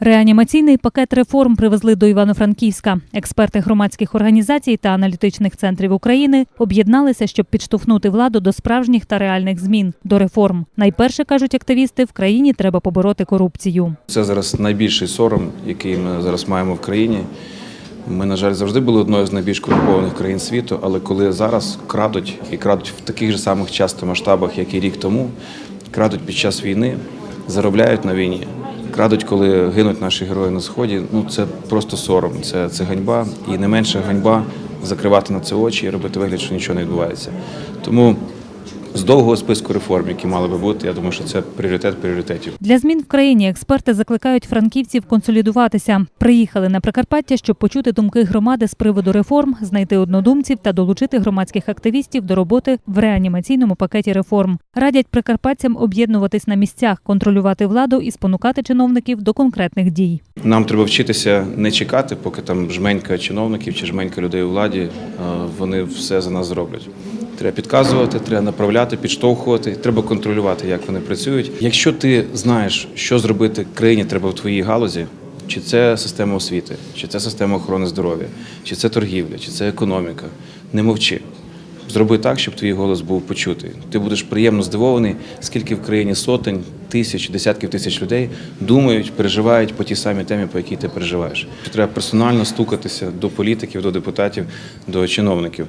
Реанімаційний пакет реформ привезли до Івано-Франківська. Експерти громадських організацій та аналітичних центрів України об'єдналися, щоб підштовхнути владу до справжніх та реальних змін до реформ. Найперше кажуть активісти, в країні треба побороти корупцію. Це зараз найбільший сором, який ми зараз маємо в країні. Ми, на жаль, завжди були одною з найбільш корумпованих країн світу, але коли зараз крадуть і крадуть в таких же самих часто масштабах, як і рік тому, крадуть під час війни, заробляють на війні, крадуть, коли гинуть наші герої на сході. Ну це просто сором, це, це ганьба, і не менша ганьба закривати на це очі і робити вигляд, що нічого не відбувається. Тому з довгого списку реформ, які мали би бути, я думаю, що це пріоритет пріоритетів. Для змін в країні експерти закликають франківців консолідуватися. Приїхали на Прикарпаття, щоб почути думки громади з приводу реформ, знайти однодумців та долучити громадських активістів до роботи в реанімаційному пакеті реформ. Радять прикарпатцям об'єднуватись на місцях, контролювати владу і спонукати чиновників до конкретних дій. Нам треба вчитися не чекати, поки там жменька чиновників чи жменька людей у владі, вони все за нас зроблять. Треба підказувати, треба направляти, підштовхувати, треба контролювати, як вони працюють. Якщо ти знаєш, що зробити країні треба в твоїй галузі, чи це система освіти, чи це система охорони здоров'я, чи це торгівля, чи це економіка, не мовчи. Зроби так, щоб твій голос був почутий. Ти будеш приємно здивований, скільки в країні сотень, тисяч, десятків тисяч людей думають, переживають по тій самій темі, по якій ти переживаєш. Треба персонально стукатися до політиків, до депутатів, до чиновників.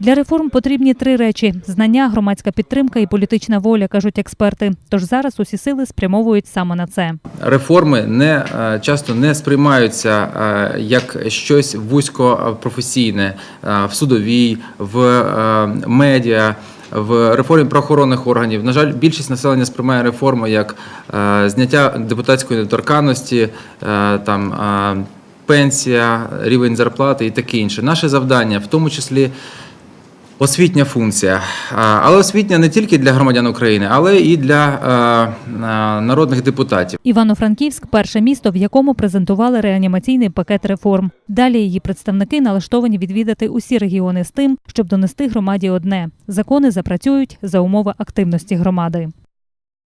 Для реформ потрібні три речі: знання, громадська підтримка і політична воля, кажуть експерти. Тож зараз усі сили спрямовують саме на це. реформи не е, часто не сприймаються е, як щось вузькопрофесійне е, в судовій, в медіа. В реформі правоохоронних органів, на жаль, більшість населення сприймає реформу як е, зняття депутатської недоторканності, е, там е, пенсія, рівень зарплати і таке інше. Наше завдання, в тому числі освітня функція. Але освітня не тільки для громадян України, але і для е, е, народних депутатів. Івано-Франківськ перше місто, в якому презентували реанімаційний пакет реформ. Далі її представники налаштовані відвідати усі регіони з тим, щоб донести громаді одне: закони запрацюють за умови активності громади.